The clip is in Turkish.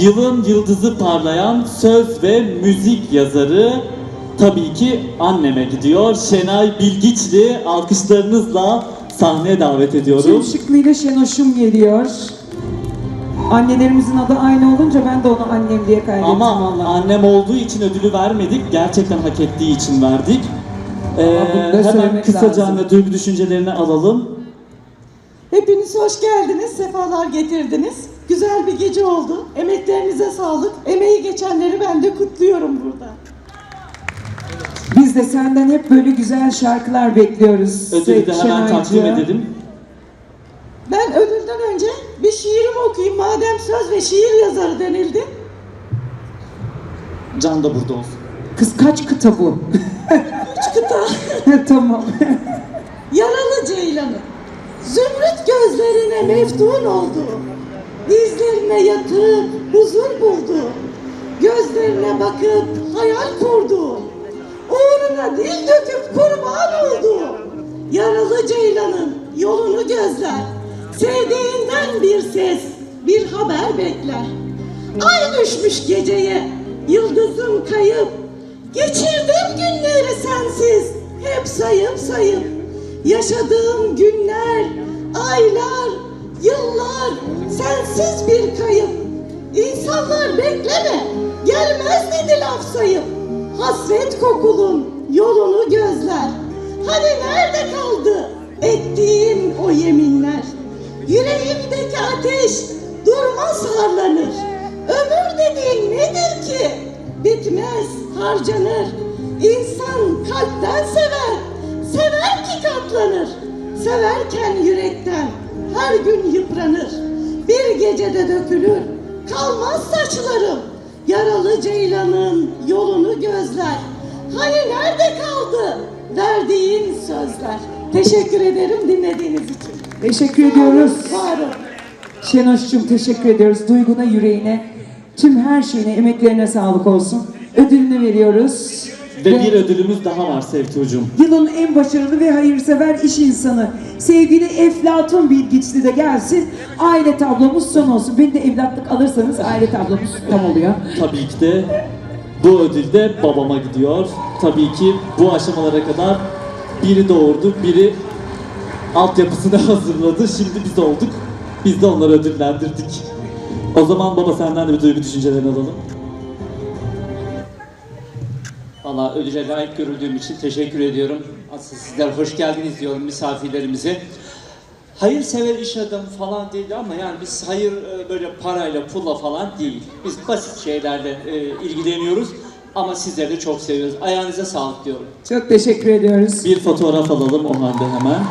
Yılın yıldızı parlayan söz ve müzik yazarı tabii ki anneme gidiyor. Şenay Bilgiçli alkışlarınızla sahneye davet Tüm ediyorum. şıklığıyla Şenoş'um geliyor. Annelerimizin adı aynı olunca ben de onu annem diye kaydettim Ama vallahi. annem olduğu için ödülü vermedik. Gerçekten hak ettiği için verdik. Ee, Ama bunu da hemen söylemek kısaca lazım. anne duygu düşüncelerini alalım. Hepiniz hoş geldiniz, sefalar getirdiniz. Güzel bir gece oldu. Emeklerinize sağlık. Emeği geçenleri ben de kutluyorum burada. Biz de senden hep böyle güzel şarkılar bekliyoruz. Ödülü de hemen Şenaycığım. takdim edelim. Ben ödülden önce bir şiirimi okuyayım. Madem söz ve şiir yazarı denildi. Can da burada olsun. Kız kaç kıta bu? Üç kıta. tamam. Yaralı ceylanı. Zümrüt gözlerine meftun oldu. Dizlerine yatıp huzur buldu. Gözlerine bakıp hayal kurdu. Uğruna dil döküp kurban oldu. Yaralı ceylanın yolunu gözler. Sevdiğinden bir ses, bir haber bekler. Ay düşmüş geceye, yıldızım kayıp. Geçirdim günleri sensiz, hep sayıp sayıp. Yaşadığım günler, aylar, yıllar, sensiz bir kayıp. İnsanlar bekleme, gelmez dedi laf sayıp. Hasret kokulun yolunu gözler. Hani nerede kaldı ettiğin o yeminler? Yüreğimdeki ateş durmaz harlanır. Ömür dediğin nedir ki? Bitmez, harcanır. İnsan kalpten sever ki katlanır. Severken yürekten her gün yıpranır. Bir gecede dökülür, kalmaz saçlarım. Yaralı ceylanın yolunu gözler. Hani nerede kaldı verdiğin sözler? Teşekkür ederim dinlediğiniz için. Teşekkür ediyoruz. Var olun. Şenoş'cum teşekkür ediyoruz. Duyguna, yüreğine, tüm her şeyine, emeklerine sağlık olsun. Ödülünü veriyoruz. Ve bir ödülümüz daha var Sevtuğ'cum. Yılın en başarılı ve hayırsever iş insanı sevgili Eflatun Bilgiçli de gelsin. Aile tablomuz son olsun. Beni de evlatlık alırsanız aile tablomuz tam oluyor. Tabii ki de bu ödül de babama gidiyor. Tabii ki bu aşamalara kadar biri doğurdu, biri altyapısını hazırladı. Şimdi biz olduk. Biz de onları ödüllendirdik. O zaman baba senden de bir duygu düşüncelerini alalım. Valla ödüle layık görüldüğüm için teşekkür ediyorum. Aslında sizler hoş geldiniz diyorum misafirlerimize. Hayırsever iş adamı falan değil ama yani biz hayır e, böyle parayla pulla falan değil. Biz basit şeylerle e, ilgileniyoruz ama sizleri de çok seviyoruz. Ayağınıza sağlık diyorum. Çok teşekkür ediyoruz. Bir fotoğraf alalım o halde hemen.